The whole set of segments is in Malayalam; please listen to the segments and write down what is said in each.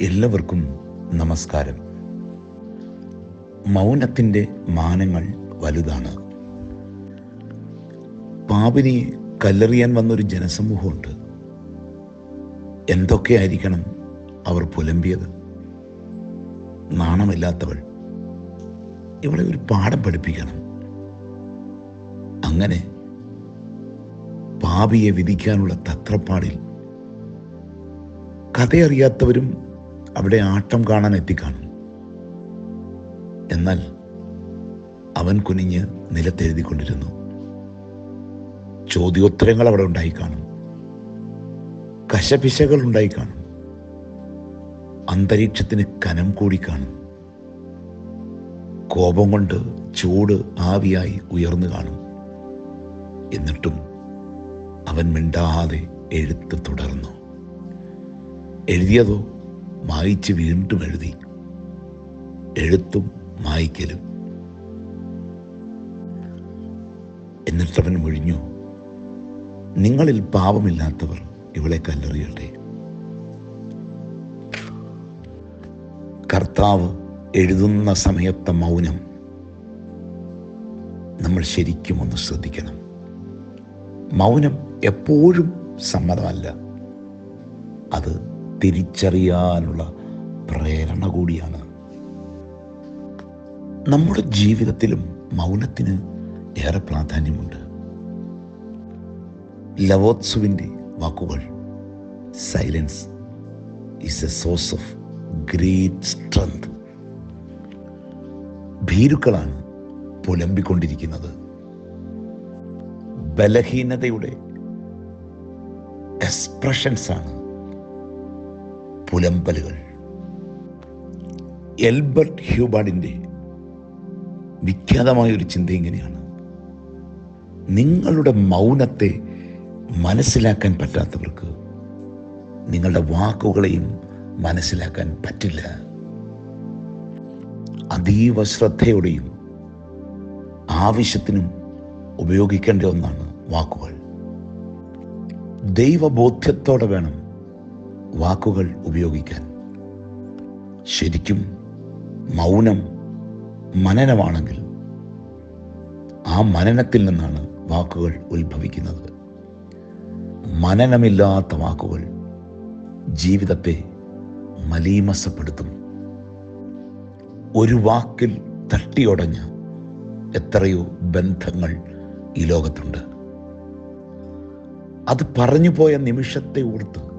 എല്ലാവർക്കും നമസ്കാരം. മൗനത്തിന്റെ മാനങ്ങൾ വലുതാണ്. പാപിനിയെ കല്ലെറിയാൻ വന്നൊരു ജനസമൂഹമുണ്ട്. എന്തൊക്കെയായിരിക്കണം അവർ പുലമ്പിയത്? നാണമില്ലാത്തവൾ. ഇവിടെ ഒരു പാഠം പഠിപ്പിക്കണം. അങ്ങനെ പാപിയെ വിധിക്കാനുള്ള തത്രപ്പാടിൽ കഥയറിയാത്തവരും അവിടെ ആട്ടം കാണാൻ എത്തിക്കാണും. എന്നാൽ അവൻ കുനിഞ്ഞ് നിലത്തെഴുതിക്കൊണ്ടിരുന്നു. ചോദ്യോത്തരങ്ങൾ അവിടെ ഉണ്ടായി കാണും കശപിശകൾ ഉണ്ടായി കാണും അന്തരീക്ഷത്തിന് കനം കൂടി കാണും കോപം കൊണ്ട് ചൂട് ആവിയായി ഉയർന്നു കാണും. എന്നിട്ടും അവൻ മിണ്ടാതെ എഴുത്ത് തുടർന്നു. എഴുതിയതോ മായിച്ച് വീണ്ടും എഴുതി. എഴുത്തും മായ്ക്കലും. എന്നിട്ടവൻ മൊഴിഞ്ഞു നിങ്ങളിൽ പാപമില്ലാത്തവർ ഇവളെ കല്ലെറിയട്ടെ. കർത്താവ് എഴുതുന്ന സമയത്തെ മൗനം നമ്മൾ ശരിക്കും ഒന്ന് ശ്രദ്ധിക്കണം. മൗനം എപ്പോഴും സമ്മതമല്ല. അത് തിരിച്ചറിയാനുള്ള പ്രേരണ കൂടിയാണ്. നമ്മുടെ ജീവിതത്തിലും മൗനത്തിന് ഏറെ പ്രാധാന്യമുണ്ട്. ലവോത്സുവിന്റെ വാക്കുകൾ silence is a source of great strength ഭീരുക്കളാണ് പുലമ്പിക്കൊണ്ടിരിക്കുന്നത്. ബലഹീനതയുടെ എക്സ്പ്രഷൻസ് ആണ് പുലമ്പലുകൾ. എൽബർട്ട് ഹ്യൂബാർഡിന്റെ വിഖ്യാതമായ ഒരു ചിന്ത ഇങ്ങനെയാണ്. നിങ്ങളുടെ മൗനത്തെ മനസ്സിലാക്കാൻ പറ്റാത്തവർക്ക് നിങ്ങളുടെ വാക്കുകളെയും മനസ്സിലാക്കാൻ പറ്റില്ല. അതീവ ശ്രദ്ധയോടെയും ആവശ്യത്തിനും ഉപയോഗിക്കേണ്ട ഒന്നാണ് വാക്കുകൾ. ദൈവബോധ്യത്തോടെ വേണം വാക്കുകൾ ഉപയോഗിക്കാൻ. ശരിക്കും മൗനം മനനമാണെങ്കിൽ ആ മനനത്തിൽ നിന്നാണ് വാക്കുകൾ ഉത്ഭവിക്കുന്നത്. മനനമില്ലാത്ത വാക്കുകൾ ജീവിതത്തെ മലീമസപ്പെടുത്തും. ഒരു വാക്കിൽ തട്ടിയൊടഞ്ഞ എത്രയോ ബന്ധങ്ങൾ ഈ ലോകത്തുണ്ട്. അത് പറഞ്ഞു പോയ നിമിഷത്തെ ഓർത്ത്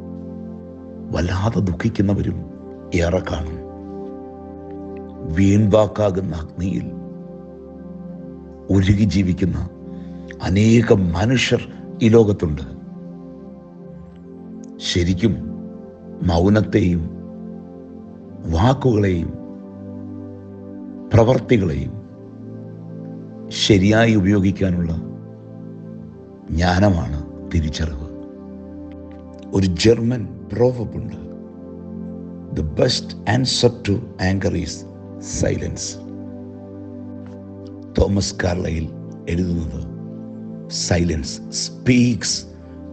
വല്ലാതെ ദുഃഖിക്കുന്നവരും ഏറെ കാണും വീൺവാക്കാകുന്ന അഗ്നിയിൽ ഒഴുകി ജീവിക്കുന്ന അനേകം മനുഷ്യർ ഈ ലോകത്തുണ്ട്. ശരിക്കും മൗനത്തെയും വാക്കുകളെയും പ്രവർത്തികളെയും ശരിയായി ഉപയോഗിക്കാനുള്ള ജ്ഞാനമാണ് തിരിച്ചറിവ്. ഒരു German പ്രോവബുണ്ട് the best answer to anger is silence Thomas Carlyle എഴുതുന്നത് silence speaks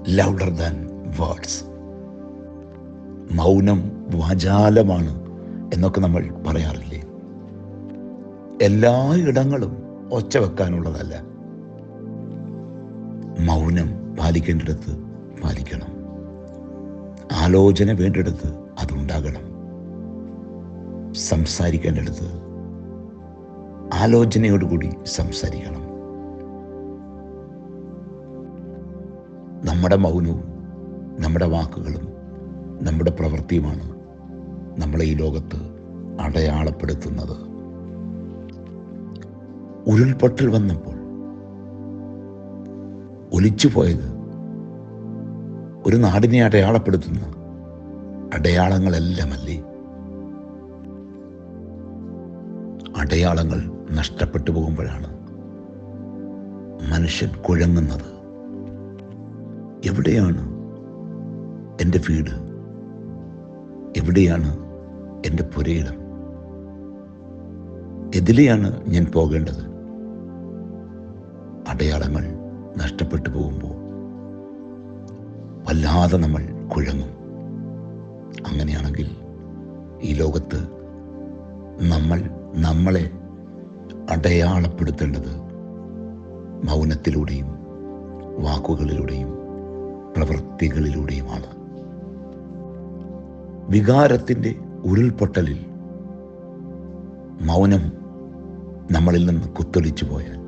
louder than words മൗനം വാചാലമാണ് എന്നൊക്കെ നമ്മൾ പറയാറില്ലേ? എല്ലാ ഇടങ്ങളും ഒച്ച വെക്കാനുള്ളതല്ല. മൗനം പാലിക്കേണ്ടിടത്ത് പാലിക്കണം. ആലോചന വേണ്ടിടത്ത് അതുണ്ടാകണം. സംസാരിക്കേണ്ടടുത്ത് ആലോചനയോടുകൂടി സംസാരിക്കണം. നമ്മുടെ മൗനവും നമ്മുടെ വാക്കുകളും നമ്മുടെ പ്രവൃത്തിയുമാണ് നമ്മളെ ഈ ലോകത്ത് അടയാളപ്പെടുത്തുന്നത്. ഉരുൾപൊട്ടൽ വന്നപ്പോൾ ഒലിച്ചുപോയത് ഒരു നാടിനെ അടയാളപ്പെടുത്തുന്ന അടയാളങ്ങളെല്ലാമല്ലേ അടയാളങ്ങൾ നഷ്ടപ്പെട്ടു പോകുമ്പോഴാണ് മനുഷ്യൻ കുഴങ്ങുന്നത്. എവിടെയാണ് എന്റെ വീട്? എവിടെയാണ് എന്റെ പുരയിടം? എതിലെയാണ് ഞാൻ പോകേണ്ടത്? അടയാളങ്ങൾ നഷ്ടപ്പെട്ടു പോകുമ്പോൾ വല്ലാതെ നമ്മൾ കുഴങ്ങും. അങ്ങനെയാണെങ്കിൽ ഈ ലോകത്ത് നമ്മൾ നമ്മളെ അടയാളപ്പെടുത്തേണ്ടത് മൗനത്തിലൂടെയും വാക്കുകളിലൂടെയും പ്രവൃത്തികളിലൂടെയുമാണ്. വികാരത്തിന്റെ ഉരുൾപൊട്ടലിൽ മൗനം നമ്മളിൽ നിന്ന് കുത്തൊലിച്ചു പോയാൽ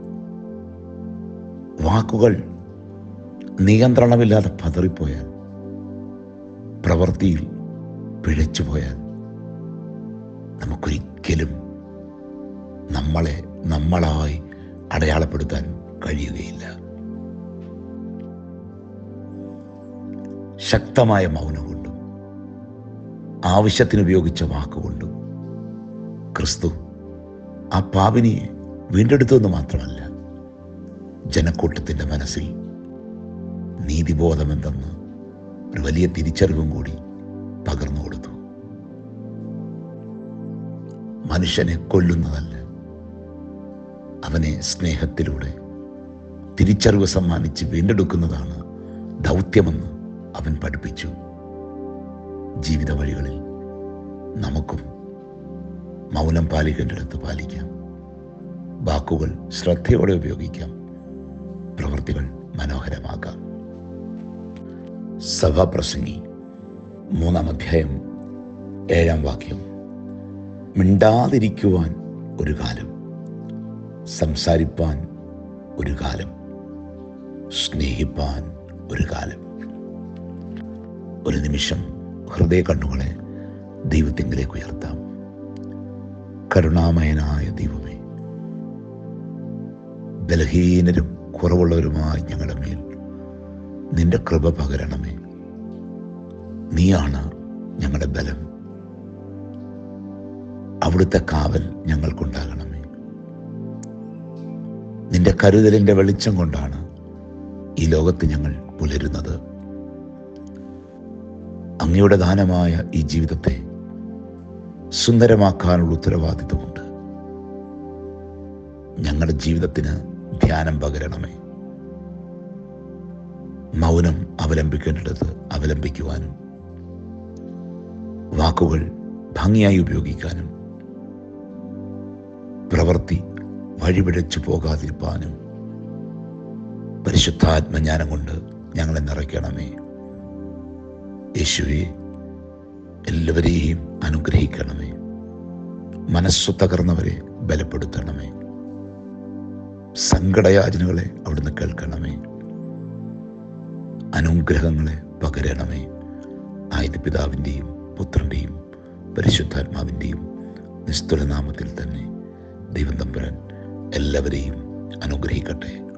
വാക്കുകൾ നിയന്ത്രണമില്ലാതെ പതറിപ്പോയാൽ പ്രവൃത്തിയിൽ പിഴച്ചു പോയാൽ നമുക്കൊരിക്കലും നമ്മളെ നമ്മളായി അടയാളപ്പെടുത്താൻ കഴിയുകയില്ല. ശക്തമായ മൗനം കൊണ്ടും ആവശ്യത്തിന് ഉപയോഗിച്ച വാക്കുകൊണ്ടും ക്രിസ്തു ആ പാപിനിയെ വീണ്ടെടുത്തുവെന്ന് മാത്രമല്ല ജനക്കൂട്ടത്തിന്റെ മനസ്സിൽ നീതിബോധമെന്തെന്ന് ഒരു വലിയ തിരിച്ചറിവും കൂടി പകർന്നു കൊടുത്തു. മനുഷ്യനെ കൊല്ലുന്നതല്ല അവനെ സ്നേഹത്തിലൂടെ തിരിച്ചറിവ് സമ്മാനിച്ച് വീണ്ടെടുക്കുന്നതാണ് ദൗത്യമെന്ന് അവൻ പഠിപ്പിച്ചു. ജീവിത വഴികളിൽ നമുക്കും മൗനം പാലിക്കേണ്ടടുത്ത് പാലിക്കാം. വാക്കുകൾ ശ്രദ്ധയോടെ ഉപയോഗിക്കാം. പ്രവൃത്തികൾ മനോഹരമാക്കാം. സഭാപ്രസംഗി. മൂന്നാം അധ്യായം ഏഴാം വാക്യം. മിണ്ടാതിരിക്കുവാൻ ഒരു കാലം സംസാരിപ്പാൻ ഒരു കാലം സ്നേഹിപ്പാൻ ഒരു കാലം. ഒരു നിമിഷം ഹൃദയ കണ്ണുകളെ ദൈവത്തിങ്കിലേക്ക് ഉയർത്താം. കരുണാമയനായ ദൈവമേ ബലഹീനരും കുറവുള്ളവരുമായ ഞങ്ങളുടെ മേൽ നിന്റെ കൃപ പകരണമേ. നീയാണ് ഞങ്ങളുടെ ബലം. അവിടുത്തെ കാവൽ ഞങ്ങൾക്കുണ്ടാകണമേ. നിന്റെ കരുതലിന്റെ വെളിച്ചം കൊണ്ടാണ് ഈ ലോകത്ത് ഞങ്ങൾ പുലരുന്നത്. അങ്ങയുടെ ദാനമായ ഈ ജീവിതത്തെ സുന്ദരമാക്കാനുള്ള ഉത്തരവാദിത്വമുണ്ട്. ഞങ്ങളുടെ ജീവിതത്തിന് ധ്യാനം പകരണമേ. മൗനം അവലംബിക്കേണ്ടിടത്ത് അവലംബിക്കുവാനും വാക്കുകൾ ഭംഗിയായി ഉപയോഗിക്കാനും പ്രവൃത്തി വഴിപിഴച്ചു പോകാതിരിപ്പാനും പരിശുദ്ധാത്മജ്ഞാനം കൊണ്ട് ഞങ്ങളെ നിറയ്ക്കണമേ. യേശുവെ എല്ലാവരെയും അനുഗ്രഹിക്കണമേ. മനസ്സു തകർന്നവരെ ബലപ്പെടുത്തണമേ. സങ്കടയാചനകളെ അവിടുന്ന് കേൾക്കണമേ. അനുഗ്രഹങ്ങളെ പകരണമേ. ആയത് പിതാവിന്റെയും പുത്രന്റെയും പരിശുദ്ധാത്മാവിന്റെയും നിസ്തുലനാമത്തിൽ തന്നെ ദൈവം തമ്പുരാൻ എല്ലാവരെയും അനുഗ്രഹിക്കട്ടെ.